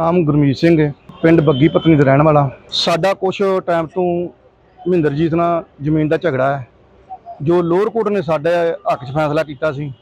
ਨਾਮ ਗੁਰਮੀਤ ਸਿੰਘ ਹੈ, ਪਿੰਡ ਬੱਗੀ ਪਤਨੀ ਦਾ ਰਹਿਣ ਵਾਲਾ। ਸਾਡਾ ਕੁਝ ਟਾਈਮ ਤੋਂ ਮਹਿੰਦਰਜੀਤ ਨਾਲ ਜ਼ਮੀਨ ਦਾ ਝਗੜਾ ਹੈ। ਜੋ ਲੋਅਰ ਕੋਰਟ ਨੇ ਸਾਡੇ ਹੱਕ 'ਚ ਫੈਸਲਾ ਕੀਤਾ ਸੀ,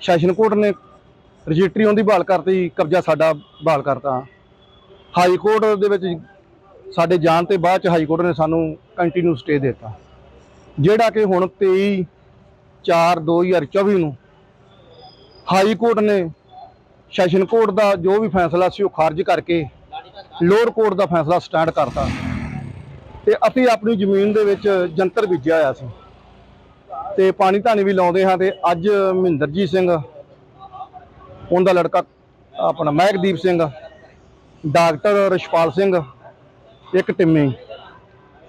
ਸੈਸ਼ਨ ਕੋਰਟ ਨੇ ਰਜਿਸਟਰੀ ਉਹਦੀ ਬਹਾਲ ਕਰਤੀ, ਕਬਜ਼ਾ ਸਾਡਾ ਬਹਾਲ ਕਰਤਾ। ਹਾਈ ਕੋਰਟ ਦੇ ਵਿੱਚ ਸਾਡੇ ਜਾਣ ਤੇ ਬਾਅਦ ਚ ਹਾਈ ਕੋਰਟ ਨੇ ਸਾਨੂੰ ਕੰਟੀਨਿਊ ਸਟੇ ਦਿੱਤਾ। ਜਿਹੜਾ ਕਿ ਹੁਣ 23 4 2024 ਨੂੰ ਹਾਈ ਕੋਰਟ ਨੇ ਸੈਸ਼ਨ ਕੋਰਟ ਦਾ ਜੋ ਵੀ ਫੈਸਲਾ ਸੀ ਉਹ ਖਾਰਜ ਕਰਕੇ ਲੋਅਰ ਕੋਰਟ ਦਾ ਫੈਸਲਾ ਸਟੈਂਡ ਕਰਤਾ। ਤੇ ਅਸੀਂ ਆਪਣੀ ਜ਼ਮੀਨ ਦੇ ਵਿੱਚ ਜੰਤਰ ਬੀਜਿਆ ਹੋਇਆ ਸੀ। ਤੇ ਪਾਣੀ ਧਾਣੀ ਵੀ ਲਾਉਂਦੇ ਹਾਂ ਤੇ ਅੱਜ ਮਹਿੰਦਰਜੀਤ ਸਿੰਘ, ਉਹਦਾ ਲੜਕਾ ਆਪਣਾ ਮਹਿਕਦੀਪ ਸਿੰਘ, ਡਾਕਟਰ ਰਸ਼ਪਾਲ ਸਿੰਘ, ਇੱਕ ਟਿੰਮੀ।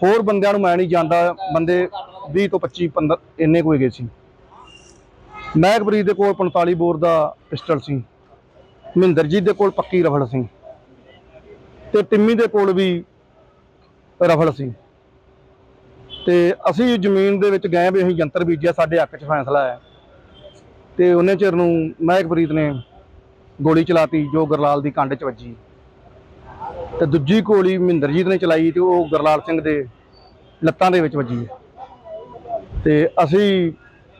ਹੋਰ ਬੰਦਿਆਂ ਨੂੰ ਮੈਂ ਨਹੀਂ ਜਾਣਦਾ, ਬੰਦੇ 20 ਤੋਂ 25 15 ਇੰਨੇ ਕੋਈ ਗਏ ਸੀ। ਮਹਿਕਪ੍ਰੀਤ ਦੇ ਕੋਲ 45 ਬੋਰ ਦਾ ਪਿਸਟਲ ਸੀ। ਮਹਿੰਦਰਜੀਤ ਦੇ ਕੋਲ ਪੱਕੀ ਰਫਲ ਸੀ ਤੇ ਟਿੰਮੀ ਦੇ ਕੋਲ ਵੀ ਰਫਲ ਸੀ ਤੇ ਅਸੀਂ ਜ਼ਮੀਨ ਦੇ ਵਿੱਚ ਗਏ ਵੀ ਅਸੀਂ ਯੰਤਰ ਬੀਜਿਆ, ਸਾਡੇ ਹੱਕ 'ਚ ਫੈਸਲਾ ਹੈ ਤੇ ਉਹਨੇ ਚਿਰ ਨੂੰ ਮਹਿਕਪ੍ਰੀਤ ਨੇ ਗੋਲੀ ਚਲਾਤੀ, ਜੋ ਗਰਲਾਲ ਦੀ ਕੰਡ 'ਚ ਵੱਜੀ। ਤੇ ਦੂਜੀ ਗੋਲੀ ਮਹਿੰਦਰਜੀਤ ਨੇ ਚਲਾਈ ਤੇ ਉਹ ਗਰਲਾਲ ਸਿੰਘ ਦੇ ਲੱਤਾਂ ਦੇ ਵਿੱਚ ਵੱਜੀ ਤੇ ਅਸੀਂ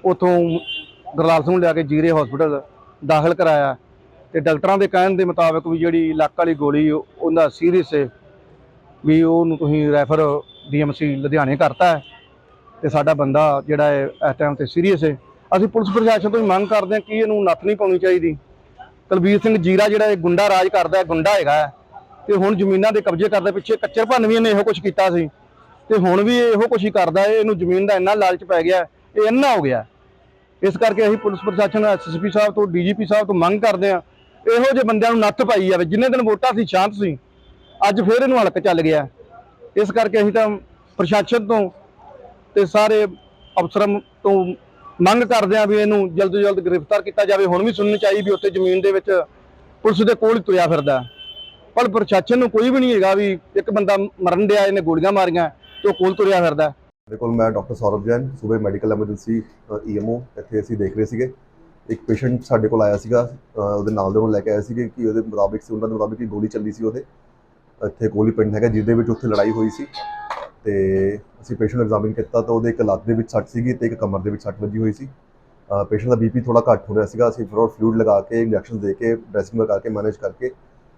ਉਥੋਂ ਗਰਲਾਲ ਸਿੰਘ ਨੂੰ ਲਿਆ ਕੇ ਜੀਰੇ ਹਸਪੀਟਲ ਦਾਖਲ ਕਰਾਇਆ। ਤੇ ਡਾਕਟਰਾਂ ਦੇ ਕਹਿਣ ਦੇ ਮੁਤਾਬਕ ਵੀ ਜਿਹੜੀ ਲੱਕ ਵਾਲੀ ਗੋਲੀ ਉਹਦਾ ਸੀਰੀਅਸ ਹੈ। ਵੀ ਉਹਨੂੰ ਤੁਸੀਂ ਰੈਫਰ ਡੀਐਮਸੀ ਲੁਧਿਆਣੇ ਕਰਤਾ ਹੈ ਤੇ ਸਾਡਾ ਬੰਦਾ ਜਿਹੜਾ ਹੈ ਇਸ ਟਾਈਮ ਤੇ ਸੀਰੀਅਸ ਹੈ। ਅਸੀਂ ਪੁਲਿਸ ਪ੍ਰਸ਼ਾਸਨ ਤੋਂ ਵੀ ਮੰਗ ਕਰਦੇ ਹਾਂ ਕਿ ਇਹਨੂੰ ਨੱਥ ਨਹੀਂ ਪਾਉਣੀ ਚਾਹੀਦੀ। ਕੁਲਬੀਰ ਸਿੰਘ ਜੀਰਾ ਜਿਹੜਾ ਇਹ ਗੁੰਡਾ ਰਾਜ ਕਰਦਾ ਹੈ ਗੁੰਡਾ ਹੈਗਾ ਹੈ, ਤੇ ਹੁਣ ਜ਼ਮੀਨਾਂ ਦੇ ਕਬਜ਼ੇ ਕਰਦਾ ਪਿੱਛੇ ਕੱਚਰ ਭੰਨ ਨੇ ਇਹੋ ਕੁਝ ਕੀਤਾ ਸੀ। ਤੇ ਹੁਣ ਵੀ ਇਹੋ ਕੁਝ ਹੀ ਕਰਦਾ ਹੈ ਇਹਨੂੰ ਜ਼ਮੀਨ ਦਾ ਇੰਨਾ ਲਾਲਚ ਪੈ ਗਿਆ ਇਹ ਇੰਨਾ ਹੋ ਗਿਆ ਇਸ ਕਰਕੇ ਅਸੀਂ ਪੁਲਿਸ ਪ੍ਰਸ਼ਾਸਨ ਐਸਐਸਪੀ ਸਾਹਿਬ ਤੋਂ ਡੀਜੀਪੀ ਸਾਹਿਬ ਤੋਂ ਮੰਗ ਕਰਦੇ ਹਾਂ ਇਹੋ ਜਿਹੇ ਬੰਦਿਆਂ ਨੂੰ ਨੱਥ ਪਾਈ ਜਾਵੇ, ਜਿੰਨੇ ਦਿਨ ਵੋਟਾਂ ਸੀ, ਸ਼ਾਂਤ ਸੀ, ਅੱਜ ਫੇਰ ਇਹਨੂੰ ਹਲਕ ਚੱਲ ਗਿਆ। ਇਸ ਕਰਕੇ ਅਸੀਂ ਤਾਂ ਪ੍ਰਸ਼ਾਸਨ ਤੋਂ ਤੇ ਸਾਰੇ ਅਫਸਰਾਂ ਤੋਂ ਮੰਗ ਕਰਦੇ ਹਾਂ ਵੀ ਇਹਨੂੰ ਜਲਦ ਤੋਂ ਜਲਦ ਗ੍ਰਿਫਤਾਰ ਕੀਤਾ ਜਾਵੇ। ਹੁਣ ਵੀ ਸੁਣਨੀ ਚਾਹੀਦੀ ਵੀ ਉੱਥੇ ਜ਼ਮੀਨ ਦੇ ਵਿੱਚ ਪੁਲਿਸ ਦੇ ਕੋਲ ਹੀ ਤੁਰਿਆ ਫਿਰਦਾ। ਪਰ ਪ੍ਰਸ਼ਾਸਨ ਨੂੰ ਕੋਈ ਵੀ ਨਹੀਂ ਹੈਗਾ ਵੀ ਇੱਕ ਬੰਦਾ ਮਰਨ ਡਿਆ, ਇਹਨੇ ਗੋਲੀਆਂ ਮਾਰੀਆਂ, ਤੇ ਉਹ ਕੋਲ ਤੁਰਿਆ ਫਿਰਦਾ। ਮੇਰੇ ਕੋਲ ਮੈਂ ਡਾਕਟਰ ਸੌਰਵ ਜੈਨ, ਸੂਬੇ ਮੈਡੀਕਲ ਐਮਰਜੈਂਸੀ ਈਐਮਓ ਇੱਥੇ ਅਸੀਂ ਦੇਖ ਰਹੇ ਸੀਗੇ। ਇੱਕ ਪੇਸ਼ੈਂਟ ਸਾਡੇ ਕੋਲ ਆਇਆ ਸੀਗਾ ਅ, ਉਹਦੇ ਨਾਲ ਦੇ ਨੂੰ ਲੈ ਕੇ ਆਏ ਸੀਗੇ ਕਿ ਉਹਦੇ ਮੁਤਾਬਿਕ ਸੀ ਉਹਨਾਂ ਦੇ ਮੁਤਾਬਿਕ ਕਿ ਗੋਲੀ ਚੱਲੀ ਸੀ ਉਹਦੇ ਇੱਥੇ ਕੋਲੀ ਪਿੰਡ ਹੈਗਾ ਜਿਹਦੇ ਵਿੱਚ ਉੱਥੇ ਲੜਾਈ ਹੋਈ ਸੀ ਤੇ ਅਸੀਂ ਪੇਸ਼ੈਂਟ ਨੂੰ ਐਗਜ਼ਾਮਿਨ ਕੀਤਾ ਤਾਂ ਉਹਦੇ ਇੱਕ ਲੱਤ ਦੇ ਵਿੱਚ ਸੱਟ ਸੀਗੀ ਤੇ ਇੱਕ ਕਮਰ ਦੇ ਵਿੱਚ ਸੱਟ ਵੱਜੀ ਹੋਈ ਸੀ ਪੇਸ਼ੈਂਟ ਦਾ ਬੀਪੀ ਥੋੜਾ ਘੱਟ ਹੋ ਰਿਹਾ ਸੀਗਾ ਅਸੀਂ ਫਿਰ ਫਲੂਇਡ ਲਗਾ ਕੇ ਇੰਜੈਕਸ਼ਨ ਦੇ ਕੇ ਡ੍ਰੈਸਿੰਗ ਲਗਾ ਕੇ ਮੈਨੇਜ ਕਰਕੇ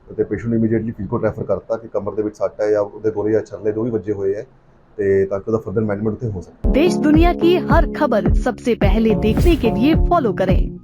ਤੇ ਪੇਸ਼ੈਂਟ ਨੂੰ ਇਮੀਡੀਏਟਲੀ ਫਿਜ਼ੀਕਲ ਰੈਫਰ ਕਰਤਾ ਕਿ ਕਮਰ ਦੇ ਵਿੱਚ ਸੱਟ ਹੈ ਜਾਂ ਉਹਦੇ ਗੋਲੀ ਜਾਂ ਛਰਲੇ ਜੋ ਵੀ ਵੱਜੇ ਹੋਏ ਹੈ ਤੇ ਤਾਂ ਕਿ ਉਹਦਾ ਫਰਦਰ ਮੈਨੇਜਮੈਂਟ ਉੱਥੇ ਹੋ ਸਕੇ देश दुनिया की हर खबर सबसे पहले देखने के लिए फॉलो करें